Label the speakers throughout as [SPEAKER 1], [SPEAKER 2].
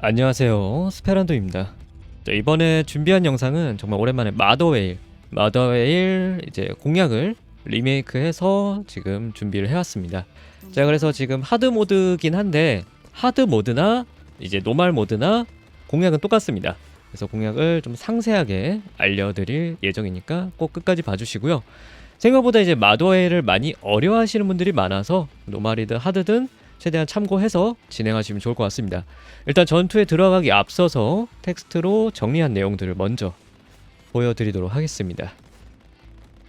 [SPEAKER 1] 안녕하세요. 스페란도입니다. 자, 이번에 준비한 영상은 정말 오랜만에 마더웨일 마더웨일 이제 공략을 리메이크해서 지금 준비를 해왔습니다. 자 그래서 지금 하드 모드긴 한데 하드 모드나 이제 노말 모드나 공략은 똑같습니다. 그래서 공략을 좀 상세하게 알려드릴 예정이니까 꼭 끝까지 봐주시고요. 생각보다 이제 마더웨일을 많이 어려워하시는 분들이 많아서 노말이든 하드든 최대한 참고해서 진행하시면 좋을 것 같습니다. 일단 전투에 들어가기 앞서서 텍스트로 정리한 내용들을 먼저 보여드리도록 하겠습니다.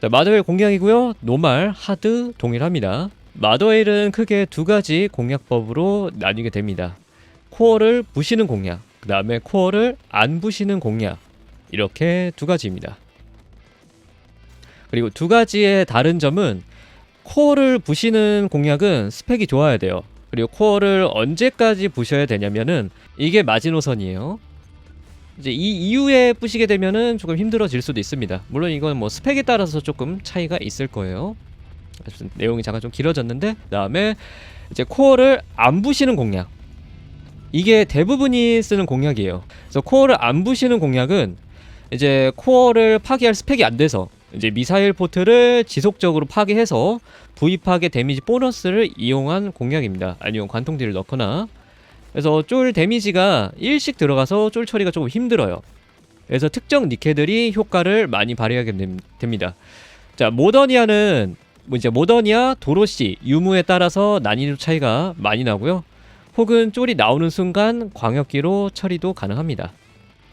[SPEAKER 1] 자, 마더웨일 공략이고요. 노말, 하드 동일합니다. 마더웨일은 크게 두 가지 공략법으로 나뉘게 됩니다. 코어를 부시는 공략, 그 다음에 코어를 안 부시는 공략 이렇게 두 가지입니다. 그리고 두 가지의 다른 점은 코어를 부시는 공략은 스펙이 좋아야 돼요. 그리고 코어를 언제까지 부셔야 되냐면은 이게 마지노선이에요. 이제 이 이후에 부시게 되면은 조금 힘들어질 수도 있습니다. 물론 이건 뭐 스펙에 따라서 조금 차이가 있을 거예요. 내용이 잠깐 좀 길어졌는데 그다음에 이제 코어를 안 부시는 공략. 이게 대부분이 쓰는 공략이에요. 그래서 코어를 안 부시는 공략은 이제 코어를 파괴할 스펙이 안 돼서 이제 미사일 포트를 지속적으로 파괴해서 부입하게 데미지 보너스를 이용한 공략입니다. 아니면 관통딜을 넣거나 그래서 쫄 데미지가 일씩 들어가서 쫄 처리가 조금 힘들어요. 그래서 특정 니케들이 효과를 많이 발휘하게 됨- 됩니다. 자 모더니아는 뭐 이제 모더니아, 도로시, 유무에 따라서 난이도 차이가 많이 나고요. 혹은 쫄이 나오는 순간 광역기로 처리도 가능합니다.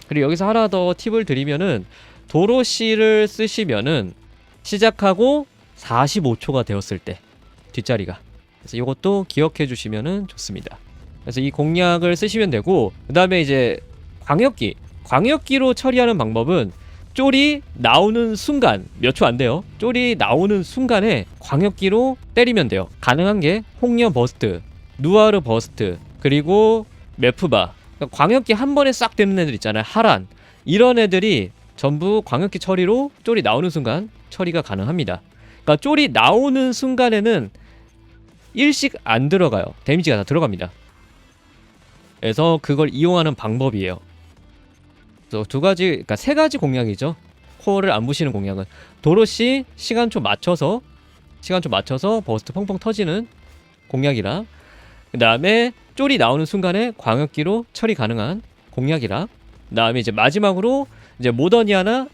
[SPEAKER 1] 그리고 여기서 하나 더 팁을 드리면은 도로시를 쓰시면은 시작하고 45초가 되었을 때 뒷자리가 그래서 이것도 기억해 주시면은 좋습니다. 그래서 이 공략을 쓰시면 되고 그 다음에 이제 광역기 광역기로 처리하는 방법은 쫄이 나오는 순간 몇 초 안 돼요. 쫄이 나오는 순간에 광역기로 때리면 돼요. 가능한 게 홍련 버스트, 누아르 버스트, 그리고 메프바. 그러니까 광역기 한 번에 싹 되는 애들 있잖아요. 하란. 이런 애들이 전부 광역기 처리로 쫄이 나오는 순간 처리가 가능합니다. 그러니까 쫄이 나오는 순간에는 일씩 안 들어가요. 데미지가 다 들어갑니다. 그래서 그걸 이용하는 방법이에요. 그래서 두 가지, 그러니까 세 가지 공략이죠. 코어를 안 부시는 공략은 도로시 시간초 맞춰서 시간초 맞춰서 버스트 펑펑 터지는 공략이라 그 다음에 쫄이 나오는 순간에 광역기로 처리 가능한 공략이라 그 다음에 이제 마지막으로 이제 모더니아나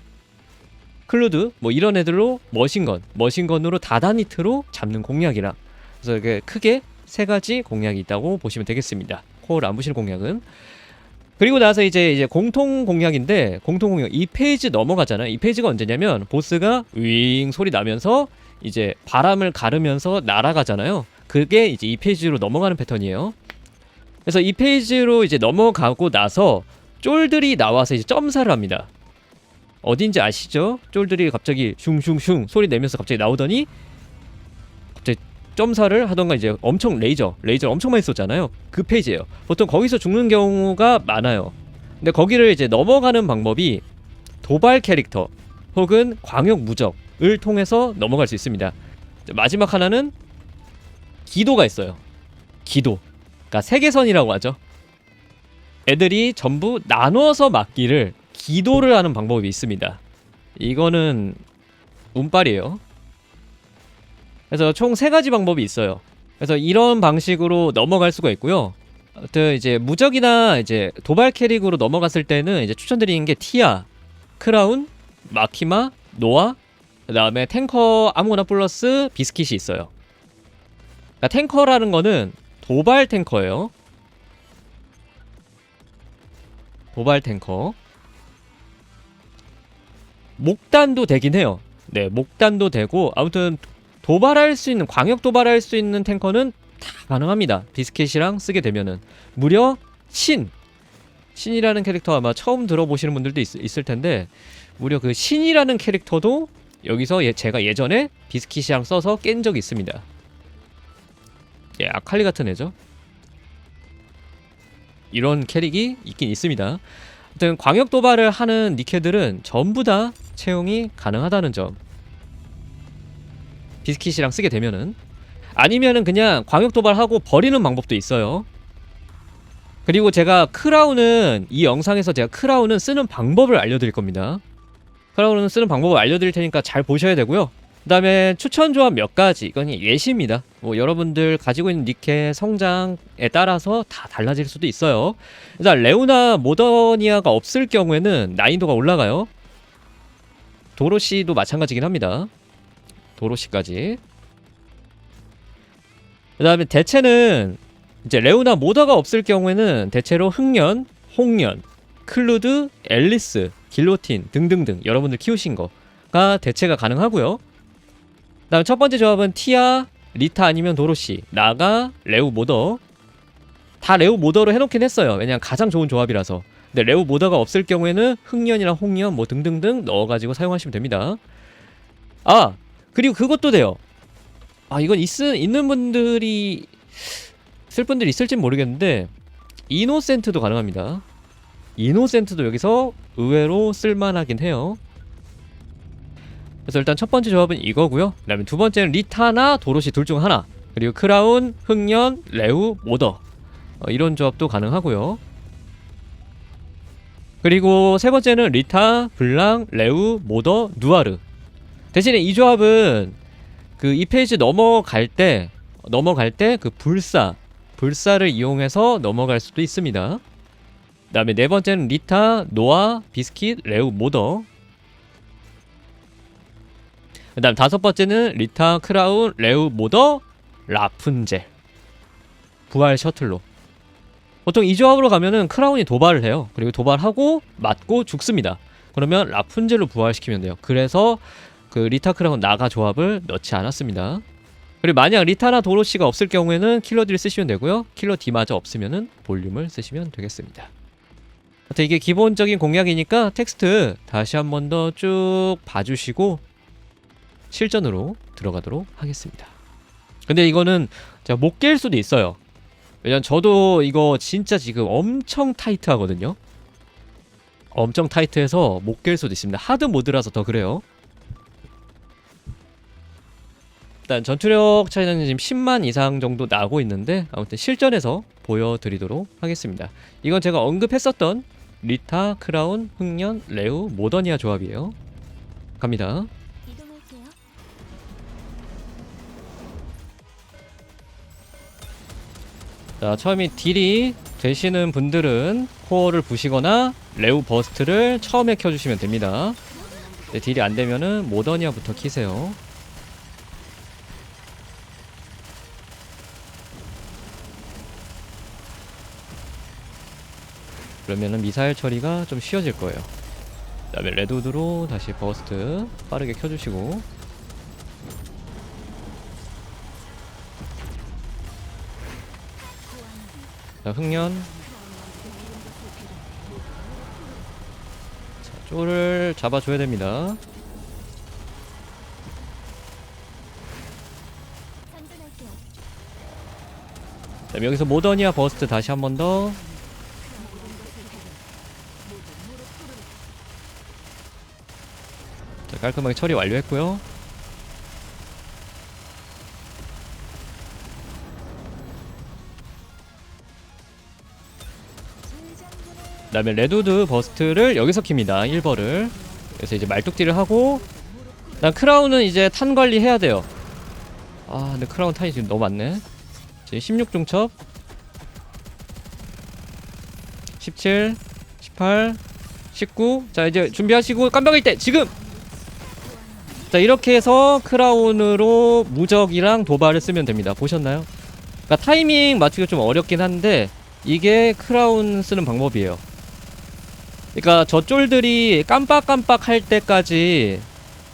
[SPEAKER 1] 클루드 뭐 이런 애들로 머신건 머신건으로 다다니트로 잡는 공략이라. 그래서 이게 크게 세 가지 공략이 있다고 보시면 되겠습니다. 안 부시는 공략은. 그리고 나서 이제 이제 공통 공략인데 공통 공략 이 페이지 넘어가잖아요. 이 페이지가 언제냐면 보스가 윙 소리 나면서 이제 바람을 가르면서 날아가잖아요. 그게 이제 이 페이지로 넘어가는 패턴이에요. 그래서 이 페이지로 이제 넘어가고 나서 쫄들이 나와서 이제 점사를 합니다. 어딘지 아시죠? 쫄들이 갑자기 슝슝슝 소리 내면서 갑자기 나오더니 갑자기 점사를 하던가 이제 엄청 레이저, 레이저 엄청 많이 쏘잖아요. 그 페이지예요. 보통 거기서 죽는 경우가 많아요. 근데 거기를 이제 넘어가는 방법이 도발 캐릭터 혹은 광역 무적을 통해서 넘어갈 수 있습니다. 마지막 하나는 기도가 있어요. 기도. 그러니까 세계선이라고 하죠. 애들이 전부 나눠서 막기를 기도를 하는 방법이 있습니다. 이거는 운빨이에요. 그래서 총세 가지 방법이 있어요. 그래서 이런 방식으로 넘어갈 수가 있고요. 아무튼 이제 무적이나 이제 도발 캐릭으로 넘어갔을 때는 이제 추천드리는 게 티아, 크라운, 마키마, 노아, 그 다음에 탱커 아무거나 플러스 비스킷이 있어요. 그러니까 탱커라는 거는 도발 탱커예요. 도발 탱커. 목단도 되긴 해요. 네, 목단도 되고 아무튼 도발할 수 있는 광역 도발할 수 있는 탱커는 다 가능합니다. 비스켓이랑 쓰게 되면은 무려 신 신이라는 캐릭터 아마 처음 들어보시는 분들도 있, 을 텐데 무려 그 신이라는 캐릭터도 여기서 예, 제가 예전에 비스킷이랑 써서 깬 적이 있습니다. 예, 아칼리 같은 애죠. 이런 캐릭이 있긴 있습니다. 아무튼 광역 도발을 하는 니케들은 전부 다 채용이 가능하다는 점. 비스킷이랑 쓰게 되면은 아니면은 그냥 광역 도발하고 버리는 방법도 있어요. 그리고 제가 크라운은 이 영상에서 제가 크라운은 쓰는 방법을 알려드릴 겁니다. 크라운은 쓰는 방법을 알려드릴 테니까 잘 보셔야 되고요. 그 다음에 추천 조합 몇 가지 이건 예시입니다. 뭐 여러분들 가지고 있는 니케 성장에 따라서 다 달라질 수도 있어요. 일단 레오나 모더니아가 없을 경우에는 난이도가 올라가요. 도로시도 마찬가지긴 합니다. 도로시까지. 그 다음에 대체는 이제 레오나 모더가 없을 경우에는 대체로 흑년, 홍년, 클루드, 앨리스, 길로틴 등등등 여러분들 키우신 거가 대체가 가능하고요. 그다음 첫 번째 조합은 티아, 리타 아니면 도로시, 나가, 레우 모더 다 레우 모더로 해놓긴 했어요. 왜냐면 가장 좋은 조합이라서. 근데 레우 모더가 없을 경우에는 흑년이랑 홍년 뭐 등등등 넣어가지고 사용하시면 됩니다. 아 그리고 그것도 돼요. 아 이건 있, 있는 분들이 쓸 분들이 있을진 모르겠는데 이노센트도 가능합니다. 이노센트도 여기서 의외로 쓸만하긴 해요. 그래서 일단 첫 번째 조합은 이거고요. 그다음에 두 번째는 리타나 도로시 둘 중 하나. 그리고 크라운, 흑년, 레우, 모더 어, 이런 조합도 가능하고요. 그리고 세 번째는 리타, 블랑, 레우, 모더, 누아르. 대신에 이 조합은 그 이 페이지 넘어갈 때 넘어갈 때 그 불사 불사를 이용해서 넘어갈 수도 있습니다. 그다음에 네 번째는 리타, 노아, 비스킷, 레우, 모더. 그 다음 다섯 번째는 리타, 크라운, 레우, 모더, 라푼젤. 부활 셔틀로. 보통 이 조합으로 가면은 크라운이 도발을 해요. 그리고 도발하고 맞고 죽습니다. 그러면 라푼젤로 부활시키면 돼요. 그래서 그 리타 크라운 나가 조합을 넣지 않았습니다. 그리고 만약 리타나 도로시가 없을 경우에는 킬러 딜 쓰시면 되고요. 킬러 D마저 없으면은 볼륨을 쓰시면 되겠습니다. 하여튼 이게 기본적인 공략이니까 텍스트 다시 한 번 더 쭉 봐주시고 실전으로 들어가도록 하겠습니다. 근데 이거는 제가 못 깰 수도 있어요. 왜냐면 저도 이거 진짜 지금 엄청 타이트하거든요. 엄청 타이트해서 못 깰 수도 있습니다. 하드 모드라서 더 그래요. 일단 전투력 차이는 지금 10만 이상 정도 나고 있는데 아무튼 실전에서 보여드리도록 하겠습니다. 이건 제가 언급했었던 리타, 크라운, 흑년, 레우, 모더니아 조합이에요. 갑니다. 자, 처음에 딜이 되시는 분들은 코어를 부시거나 레우 버스트를 처음에 켜주시면 됩니다. 네, 딜이 안 되면은 모더니아부터 키세요. 그러면은 미사일 처리가 좀 쉬워질 거예요. 그 다음에 레드우드로 다시 버스트 빠르게 켜주시고 자, 흑년. 자, 쪼를 잡아줘야 됩니다. 자, 여기서 모더니아 버스트 다시 한 번 더. 자, 깔끔하게 처리 완료했고요. 그다음에 레드우드 버스트를 여기서 킵니다. 1버를. 그래서 이제 말뚝질을 하고 난 크라운은 이제 탄 관리 해야 돼요. 아, 근데 크라운 탄이 지금 너무 많네. 지금 16중첩 17 18 19 자 이제 준비하시고 깜박일 때 지금 자 이렇게 해서 크라운으로 무적이랑 도발을 쓰면 됩니다 보셨나요? 그러니까 타이밍 맞추기가 좀 어렵긴 한데 이게 크라운 쓰는 방법이에요 그러니까 저 쫄들이 깜빡깜빡 할 때까지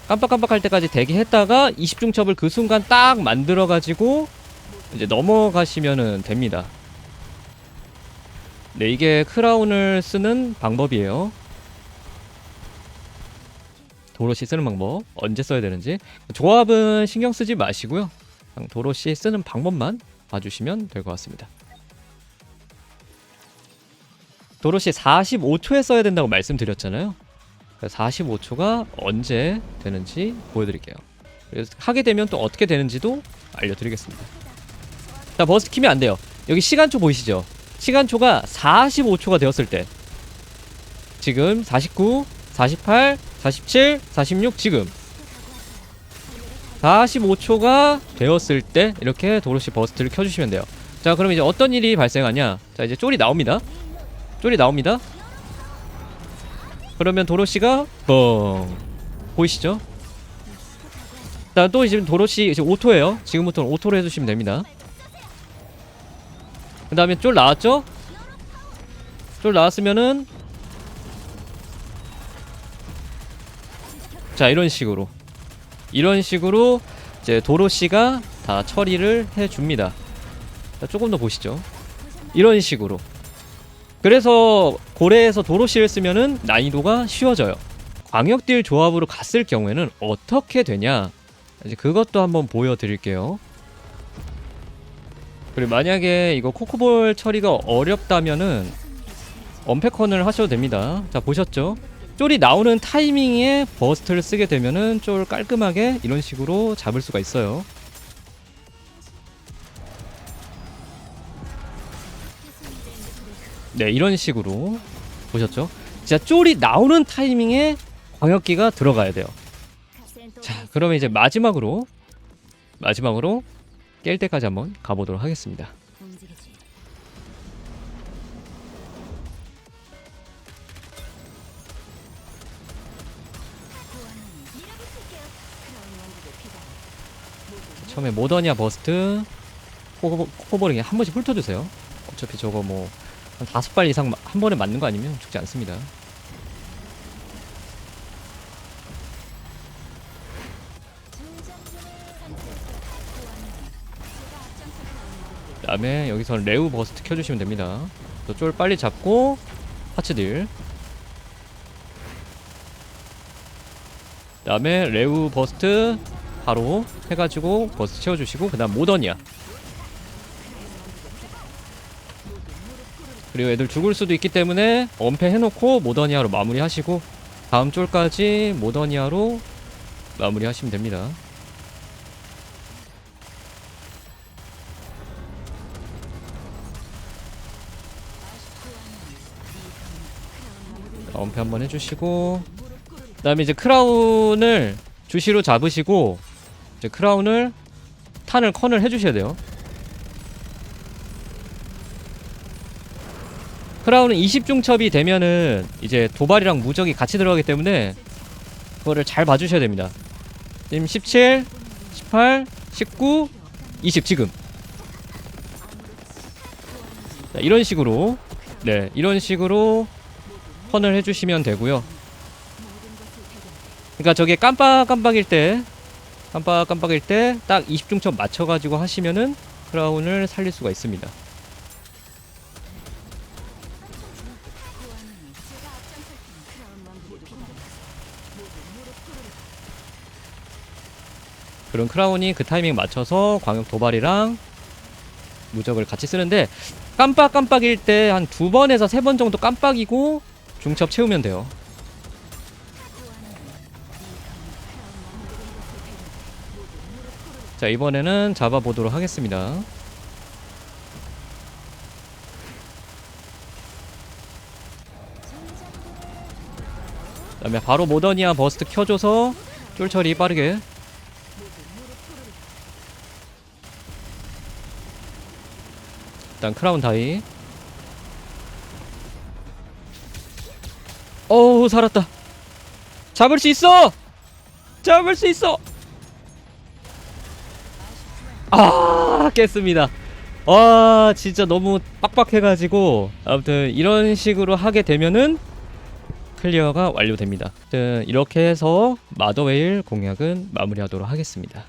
[SPEAKER 1] 깜빡깜빡 할 때까지 대기했다가 20중첩을 그 순간 딱 만들어 가지고 이제 넘어가시면은 됩니다. 네, 이게 크라운을 쓰는 방법이에요. 도로시 쓰는 방법 언제 써야 되는지 조합은 신경 쓰지 마시고요. 도로시 쓰는 방법만 봐주시면 될 것 같습니다. 도로시 45초에 써야 된다고 말씀드렸잖아요. 45초가 언제 되는지 보여드릴게요. 그래서 하게 되면 또 어떻게 되는지도 알려드리겠습니다. 자 버스트 키면 안 돼요. 여기 시간초 보이시죠? 시간초가 45초가 되었을 때 지금 49, 48, 47, 46 지금 45초가 되었을 때 이렇게 도로시 버스트를 켜주시면 돼요. 자, 그럼 이제 어떤 일이 발생하냐? 자, 이제 쫄이 나옵니다. 쫄이 나옵니다. 그러면 도로시가 뻥 보이시죠? 자, 또 이제 도로시 지금 오토예요. 지금부터는 오토로 해주시면 됩니다. 그 다음에 쫄 나왔죠? 쫄 나왔으면은 자 이런 식으로 이런 식으로 이제 도로시가 다 처리를 해줍니다. 자, 조금 더 보시죠. 이런 식으로. 그래서 고래에서 도로시를 쓰면은 난이도가 쉬워져요. 광역딜 조합으로 갔을 경우에는 어떻게 되냐? 이제 그것도 한번 보여드릴게요. 그리고 만약에 이거 코코볼 처리가 어렵다면은 언패컨을 하셔도 됩니다. 자 보셨죠? 쫄이 나오는 타이밍에 버스트를 쓰게 되면은 쫄 깔끔하게 이런 식으로 잡을 수가 있어요. 네, 이런 식으로 보셨죠? 진짜 쫄이 나오는 타이밍에 광역기가 들어가야 돼요. 자, 그러면 이제 마지막으로 마지막으로 깰 때까지 한번 가보도록 하겠습니다. 처음에 모더니아 버스트 코코볼링에 한 번씩 훑어주세요. 어차피 저거 뭐 한 다섯 발 이상 마- 한 번에 맞는 거 아니면 죽지 않습니다. 그 다음에 여기서 레우 버스트 켜주시면 됩니다. 또쫄 빨리 잡고 하츠 딜. 그 다음에 레우 버스트 바로 해가지고 버스 채워주시고 그 다음 모더니아. 그리고 애들 죽을 수도 있기 때문에 엄폐 해놓고 모더니아로 마무리하시고 다음 쫄까지 모더니아로 마무리하시면 됩니다. 엄폐 한번 해주시고 그 다음에 이제 크라운을 주시로 잡으시고 이제 크라운을 탄을 컨을 해주셔야 돼요. 크라운은 20중첩이 되면은 이제 도발이랑 무적이 같이 들어가기 때문에 그거를 잘 봐주셔야 됩니다. 지금 17, 18, 19, 20 지금. 자, 이런 식으로 네 이런 식으로 컨을 해주시면 되고요. 그러니까 저게 깜빡깜빡일 때 깜빡깜빡일 때 딱 20중첩 맞춰가지고 하시면은 크라운을 살릴 수가 있습니다. 그런 크라운이 그 타이밍 맞춰서 광역 도발이랑 무적을 같이 쓰는데 깜빡깜빡일 때 한 두 번에서 세 번 정도 깜빡이고 중첩 채우면 돼요. 자 이번에는 잡아보도록 하겠습니다. 그 다음에 바로 모더니아 버스트 켜줘서 쫄처리 빠르게 일단 크라운 다이. 어우 살았다. 잡을 수 있어! 잡을 수 있어! 아 깼습니다. 와 진짜 너무 빡빡해가지고 아무튼 이런 식으로 하게 되면은 클리어가 완료됩니다. 이렇게 해서 마더웨일 공략은 마무리하도록 하겠습니다